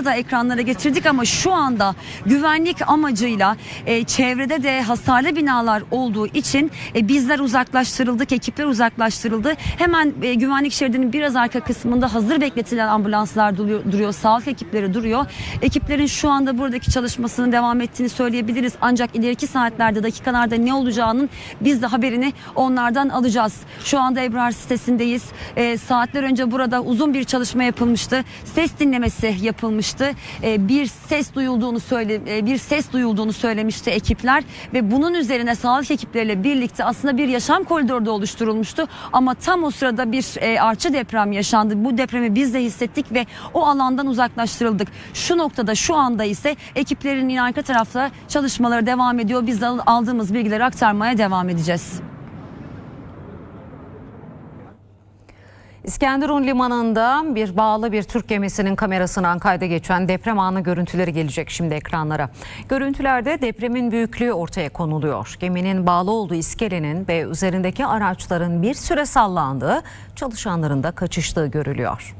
Onları da ekranlara getirdik ama şu anda güvenlik amacıyla e, çevrede de hasarlı binalar olduğu için e, bizler uzaklaştırıldık, ekipler uzaklaştırıldı. Hemen e, güvenlik şeridinin biraz arka kısmında hazır bekletilen ambulanslar duruyor, duruyor, sağlık ekipleri duruyor. Ekiplerin şu anda buradaki çalışmasının devam ettiğini söyleyebiliriz. Ancak ileriki saatlerde, dakikalarda ne olacağının biz de haberini onlardan alacağız. Şu anda Ebrar sitesindeyiz. E, saatler önce burada uzun bir çalışma yapılmıştı. Ses dinlemesi yapılmıştı. E, bir ses duyulduğunu söyle e, bir ses duyulduğunu söylemişti ekipler ve bunun üzerine sağlık ekipleriyle birlikte aslında bir yaşam koridoru da oluşturulmuştu. Ama tam o sırada bir e, artçı deprem yaşandı. Bu depremi biz de hissettik ve o alandan uzaklaştırıldık. Şu noktada şu anda ise ekiplerin yine arka tarafta çalışmaları devam ediyor. Biz de aldığımız bilgileri aktarmaya devam edeceğiz. İskenderun limanında bir bağlı bir Türk gemisinin kamerasından kayda geçen deprem anı görüntüleri gelecek şimdi ekranlara. Görüntülerde depremin büyüklüğü ortaya konuluyor. Geminin bağlı olduğu iskelenin ve üzerindeki araçların bir süre sallandığı, çalışanların da kaçıştığı görülüyor.